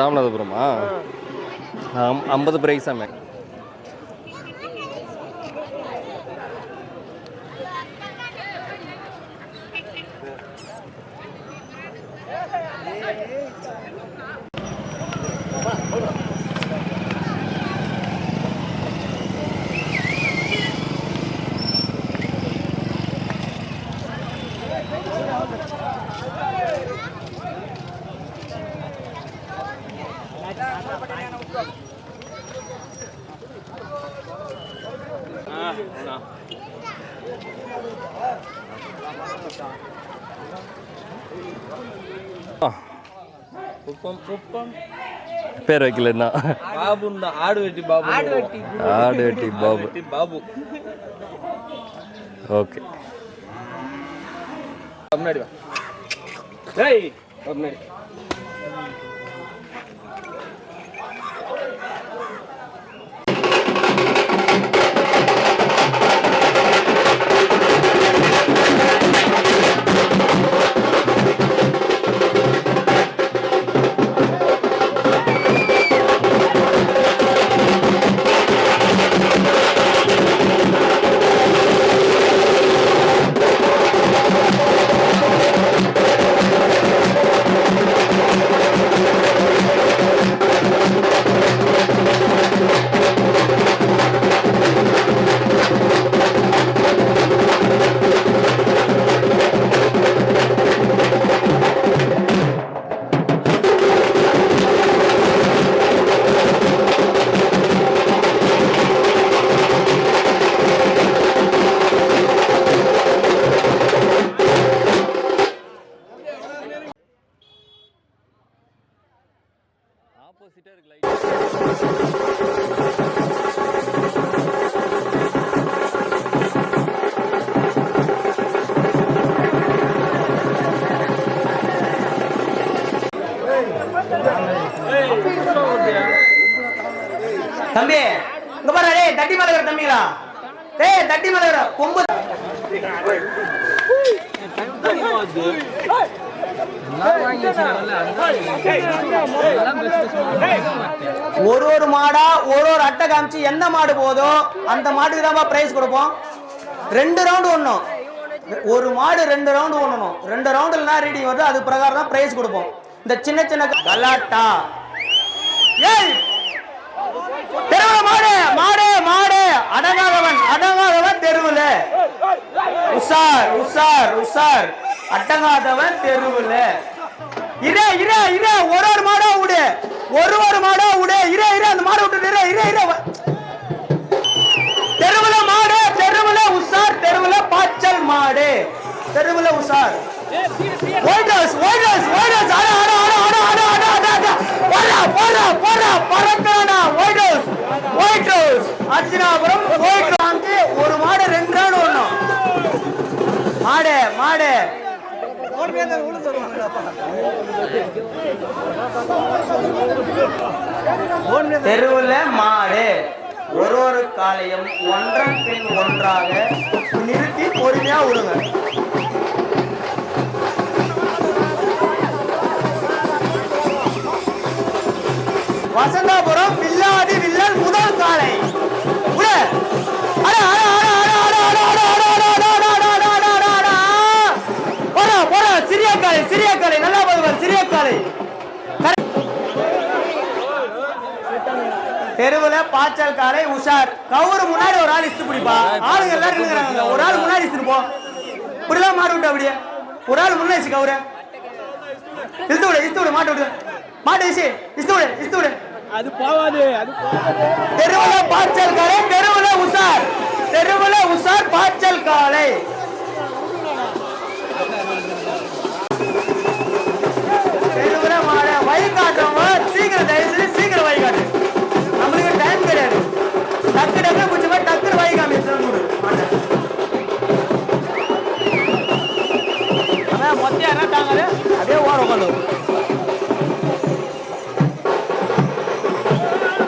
ராமநாதபுரமா? ஐம்பது பிரைஸா ma'am No. Kuppam Kuppam పేరు ఎక్కలేనా బాబు ఉందా ఆడువెట్టి బాబు ఆడువెట్టి బాబు బాబు ఓకే முன்னாடி வா டேய் முன்னாடி ஆப்போசிட்டாக இருக்கு லைட் தம்பி இங்க பாரு டேய் தட்டி மலகர தம்பிங்களா டேய் தட்டி மலகர கொம்பு ஒரு ஒரு மாடா ஒரு ஒரு அட்டை காமிச்சு எந்த மாடு போதோ அந்த மாட்டுக்கு தான் பிரைஸ் கொடுப்போம். ரெண்டு ரவுண்டு ஒண்ணும். ஒரு மாடு ரெண்டு ரவுண்டு ஒண்ணணும். ரெண்டு ரவுண்டுல ரீடிங் வருது அது பிரகாரம் தான் பிரைஸ் கொடுப்போம். இந்த சின்ன சின்ன கலாட்டா. ஏய்! தெருவுல மாடு மாடு மாடு. அடங்காதவன் அடங்காதவன் தெருவுல. உஷார் உஷார் உஷார். அட்டங்காதவன் தெருவுல. இரே இரே இரே ஒரு ஒரு மாடோ விடு ஒரு ஒரு மாடோ விடு இரே இரே அந்த மாடை விட்டு இரே இரே இரே. தெருவுல மாடு தெருவுல உஷார் தெருவுல பாய்ச்சல் மாடு. தெருவுல உஷார். ஒயிட் ஹவுஸ் ஒயிட் ஹவுஸ் ஆட ஆட ஆட ஆட ஆட ஆட ஆட போடா போடா போறா பறக்கறானா white house white house Arjunapuram ஒரு மாடு ரெண்டு ரன் ஒன்று மாடு மாடு. தெருவில் மாடு. ஒரு ஒரு காலையும் ஒன்றன் பின் ஒன்றாக நிறுத்தி பொறுமையா விடுங்க. வசந்தாபுரம் வில்லாதி வில்லல் முதல் காலை காலை சிறிய காலை நல்லா போதுவார் சிறிய காலை. தெருவுல பாய்ச்சல் காலை உஷார். கவுரு முன்னாடி ஒரு ஆள் இஸ்து பிடிப்பா. ஆளுங்க எல்லாரும் நின்னுறாங்க ஒரு ஆள் முன்னாடி இஸ்து போ இப்படிலாம் மாட்டு விட்டு அப்படியே? ஒரு ஆள் முன்னாடி கவுரு. இஸ்து விடு இஸ்து விடு மாட்டு விடு. மாட்டு இசு இஸ்து விடு இஸ்து விடு. அது போவாது அது தெருவுல பாய்ச்சல் காலை தெருவுல உஷார். தெருவுல உஷார் பாய்ச்சல் காலை. காட்டுறவங்க சீக்கிரம் தயவு செய்து சீக்கிரம் காட்டு. நம்மளுக்கு டைம் கிடையாது. டக்கு டக்கு போய் டக்குனு வழி காமிச்சு அதான் மொத்தம் என்ன தாங்க அப்படியே ஓட உட்காந்து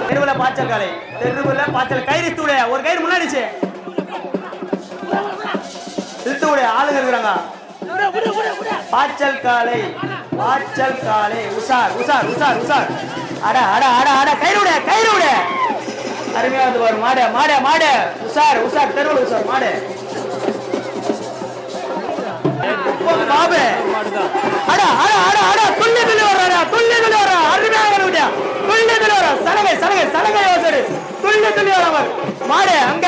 தெருவுல பாய்ச்சல் காலை தெருவுல பாய்ச்சல். கயிறு விடு. ஒரு கயிறு முன்னாடிச்சு விடு. ஆளுங்க இருக்கிறாங்க. பாய்ச்சல் காலை பாய்ச்சல் காலை. உஷார் உஷார் உஷார் உஷார். அட அட அட அட கயிறு விட கயிறு விட அருமையா வந்து பாரு மாடு மாடு மாடு. உஷார் உஷார் தெருவில் உஷார் மாடு. பாபு. அட அட அட அட துள்ளி துள்ளி வர்றாடா துள்ளி துள்ளி வர்றா. அருமையாக வருவியா துள்ளி துள்ளி வர்றா. சலகை சலகை சலகை யோசரு துள்ளி துள்ளி வரவர் மாடு அங்க.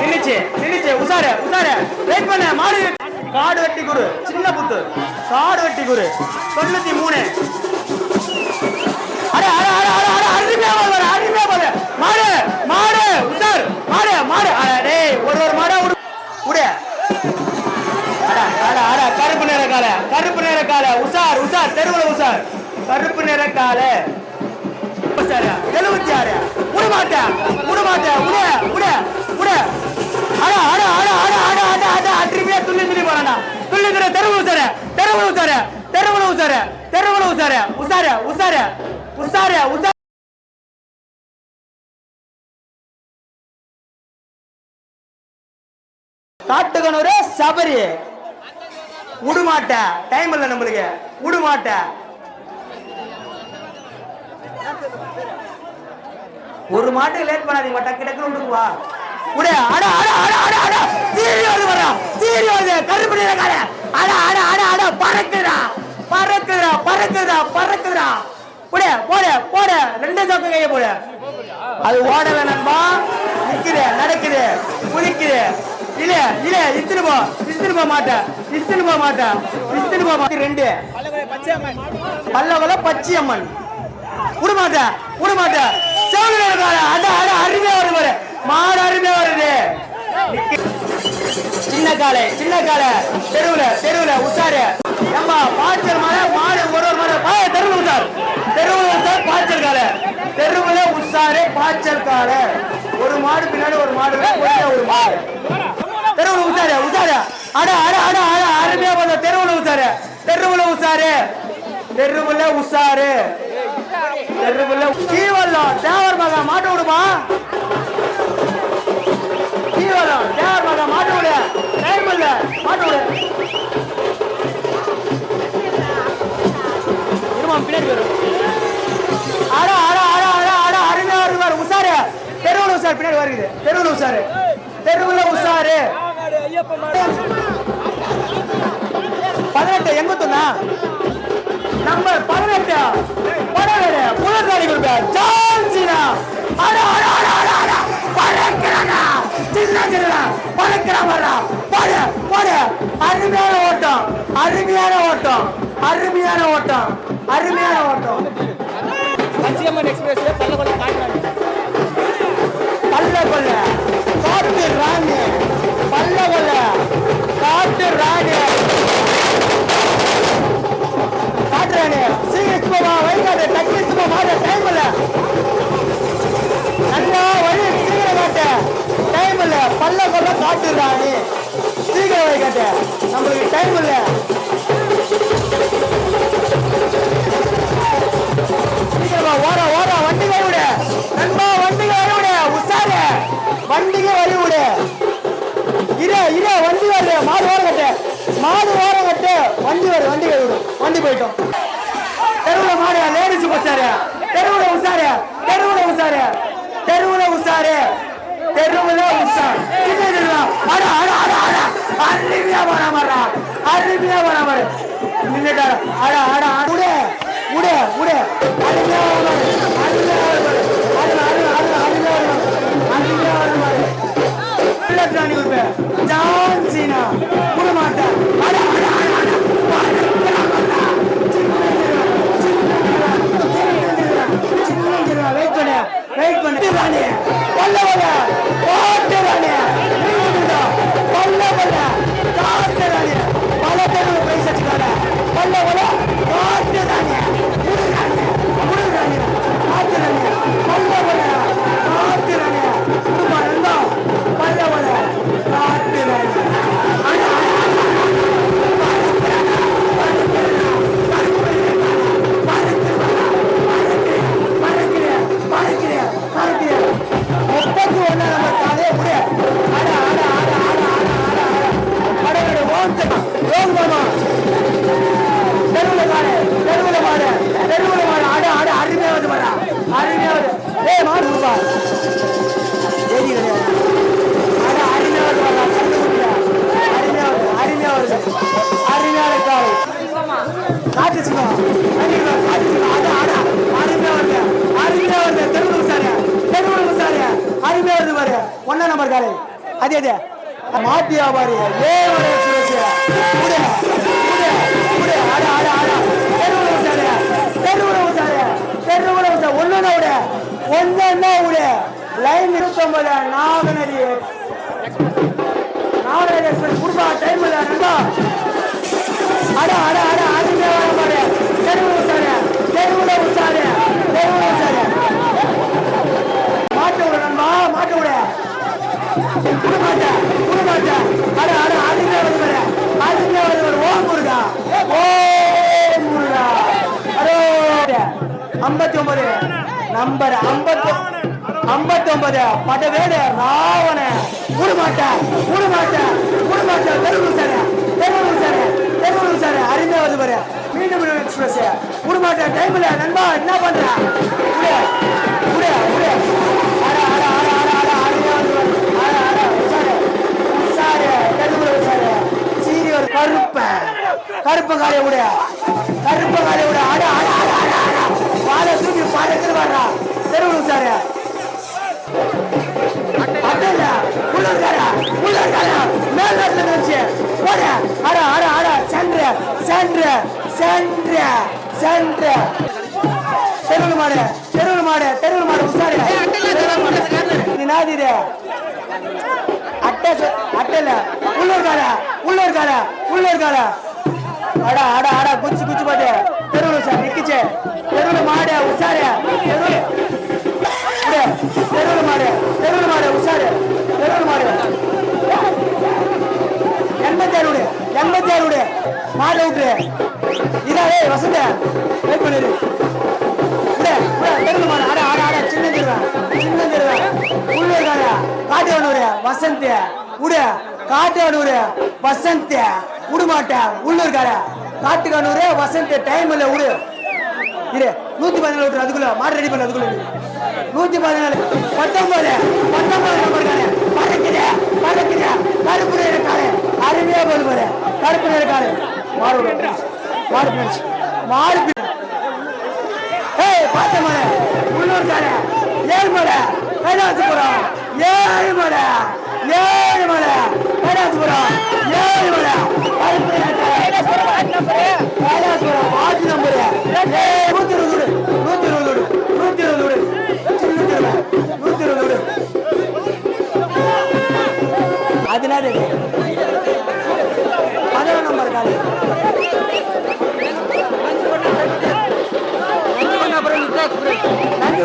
நின்னுச்சு நின்னுச்சு உசாரு உசாரு வெயிட் பண்ண. மாடு காடு வெட்டி குரு சின்ன புத்து காடு வெட்டி குரு தொண்ணூத்தி மூணு அடே அடே அடே அடே அடே அருமையா போகுது அருமையா போகுது மாடு மாடு உத்தர் மாடு மாடு அடே ஒரு ஒரு மாடா உடு உடு அடா கருப்பு நிற கால கருப்பு நிற கால உசார் உசார் தெருவில் உசார் கருப்பு நிற கால எழுபத்தி ஆறு உடமாட்டா உடமாட்டா உட உட உட அட அட அட அட அட அடா அடா அருமையா துள்ளி துள்ளி போறானா துள்ளி துள்ளி தெருவுல உசார தெரு உசார தெருவுல உசார தெருவுல உசார உசார உசார உசார உசார. காட்டுக்கனூரே சபரி. விடுமாட்ட டைம் இல்லை நம்மளுக்கு. விடுமாட்ட ஒரு மாட்டுக்கு லேட் பண்ணாதீங்க டக்கு டக்குன்னு விடுவா விடு அட அட அட அட அட. சீரியோடு வரும் சீரியோடு சீரி கருப்பு நிற கால. அட அட அட அட பறக்குதா பறக்குதா பறக்குதா பறக்குதா போடு போடு போடு. ரெண்டு சொக்க கையை போடு. அது ஓடல நண்பா நிக்குது நடக்குது குதிக்குது. இல்ல இல்ல இத்துன்னு போ. இத்துன்னு போக மாட்டேன். இத்துன்னு போக மாட்டேன். இத்துன்னு போக மாட்டேன். ரெண்டு. பல்லவல பச்சையம்மன். விட மாட்டேன் விட மாட்டேன் செவனு அட அட அருமையா வருவாரு மாடு அருமையா வருது. நிக்கு. சின்ன காலை சின்ன காலை தெருவுல தெருவுல உஷாரு. ஏம்பா பாய்ச்சல் மலை மாடு ஒரு ஒரு மலை. பா தெருவுல உஷார். தெருவுல உஷார் பாய்ச்சல் காலை தெருவுல உஷாரு பாய்ச்சல் காலை ஒரு மாடு பின்னாடி ஒரு மாடு ஒரு மாடு. தெருவுல உஷாரு உஷாரு. அட அட அட அட அருமையா போத தெருவுல உஷாரு. தெருவுல உஷாரு. தெருவுல உஷாரு. தெருவுல கீவல்லம் தேவர் மகா மாட்டு விடுமா பின்னாடி வருது தெருவில் உசாரு தெருவில் உசாரு பதினெட்டு எங்க சொன்னா நம்ம பதினெட்டு படம் புலர்காரி கொடுப்பேன் ஜான்சினா அட அட அட அட பறக்கிறானா சின்ன சின்ன பறக்கிறான் வர்றா போடு போடு. அருமையான ஓட்டம் அருமையான ஓட்டம் அருமையான ஓட்டம் அருமையான ஓட்டம். பச்சையம்மன் எக்ஸ்பிரஸ்ல பல்ல பல்ல காட்டுறாங்க. பல்ல கொல்ல காட்டு ராணி. பல்ல கொல்ல காட்டு ராணி. காட்டு ராணி சீக்கிரம் போவா வைகாது டக்கு சும்மா மாட டைம் இல்ல நல்லா வழி சீக்கிரம் காட்டு டைம் இல்ல. பல்ல கொல்ல காட்டு ராணி. சீக்கிரம் வை நம்மளுக்கு டைம் இல்ல. சீக்கிரமா ஓட ஓட வண்டிக்கு வழி விடு. நண்பா வண்டிக்கு வழி விடு. உஷாரு. வண்டிக்கு வழி விடு. இரு இரு வண்டி வரு. மாடு ஓரம் கட்டு. மாடு ஓரம் கட்டு. வண்டி வருது வண்டி கை விடு வண்டி போயிட்டோம். தெருவுல மாடு லேடிஸ் உஷாரு தெருவுல உஷாரு. தெருவுல உஷாரு. யாரு தெருவுல உஷார் அட அட அட அட அருமையா வராமரா அருமையா வராமரு நின்னுட்டாரு அட அட உட உட உட அருமையா வராமரு அருமையா வராமரு ஜான்சினா கூட மாட்டேன் அட அட வெயிட் பண்ணு வெயிட் பண்ணு பல்லவன காட்டு தானே முருகானே முருகானே காட்டு தானே பல்லவன ஒன்னா நம்பர் காலை அதே அதே. மாட்டியா பாரு ஏ ஒரு சுரேஷ். ஆடா ஆடா சாரு. லைன் இருபத்தொன்பது நாகநதி நாகநதி எக்ஸ்பிரஸ். கொடுப்பா டைம் இல்லை. ரெண்டா அட அட அட. தெருவுல உச்சாரு தெருவுல உச்சாரு மாட்ட விடு நண்பா மாட்ட விடு. விட மாட்டேன் விட மாட்டேன் அட அட அருமையா வருது பாரு. அருமையா வருது பாரு. ஓம் முருகா. ஓம் முருகா. அரோ ஐம்பத்தி ஒன்பது நம்பர் ஐம்பத்தி ஐம்பத்தி ஒன்பது படவேடு ராவண விட மாட்டேன் விட மாட்டேன் விட மாட்டேன் தெருவுல சார் தெருவுல அருமையா வருது பாரு மீண்டும் எக்ஸ்பிரஸ் விட டைம்ல நண்பா என்ன பண்ற வருது ஒரு கருப்ப கருப்ப காலைய விட கருப்ப காலைய விட அட அட அட அட அட பாலை தூக்கி பாலத்தில் வர்றா தெருவு இருந்துச்சு போட. அட அட அட. சென்று சென்று சென்று சென்று. தெருவில் மாடு தெருவில் மாடு தெருவில் மாடு உசாரு நீ நாதிரு அட்டை சொ- அட்டை இல்ல. உள்ளூர்கார உள்ளூர்கார உள்ளூர்கார. அட அட அட. குச்சி குச்சி பாட்டு. தெருவில் சார் நிக்குச்சு. தெருவில் மாடு உசாரு மாடு விட்டுரு. இதாவே வசந்த. வெயிட் பண்ணிரு விடு விடு தெருவுல மாடு. ஆட ஆட ஆட சின்ன தெருவேன் சின்ன தெருவேன் உள்ளூர் காட்டு வனூரு வசந்த். விடு காட்டு வனூரு வசந்த். விட மாட்டேன் உள்ளூர்கார காட்டு வசந்த். டைம் இல்லை விடு இரு. நூத்தி பதினாலு விட்டுரு அதுக்குள்ள. மாடு ரெடி பண்ண அதுக்குள்ள நூத்தி பதினாலு. பத்தொன்பது. பத்தொன்பது நம்பர் காரு. பறக்குது பறக்குது கருப்பு நிற காரு. அருமையா போது பாரு. கருப்பு நிற மாடு மாடு பிடிச்சு மாடு ஏய் பாத்த மாடு உள்ளூர் காரு ஏழு மாடு கைலாசபுரம் ஏழு மாடு ஏழு மாடு கைலாசபுரம் ஏழு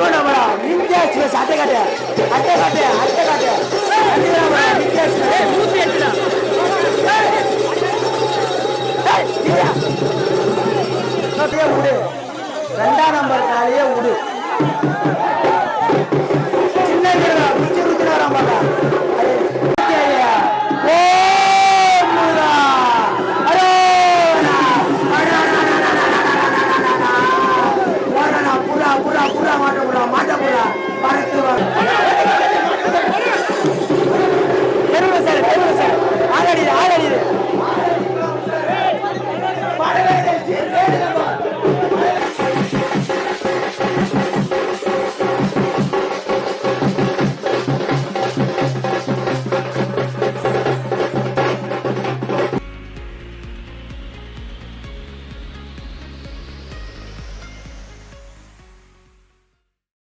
நந்திவனபுரம் இந்தியா எக்ஸ்பிரஸ் அட்டை காட்டு அட்டை காட்டு அட்டை காட்டு நந்திவனபுரம்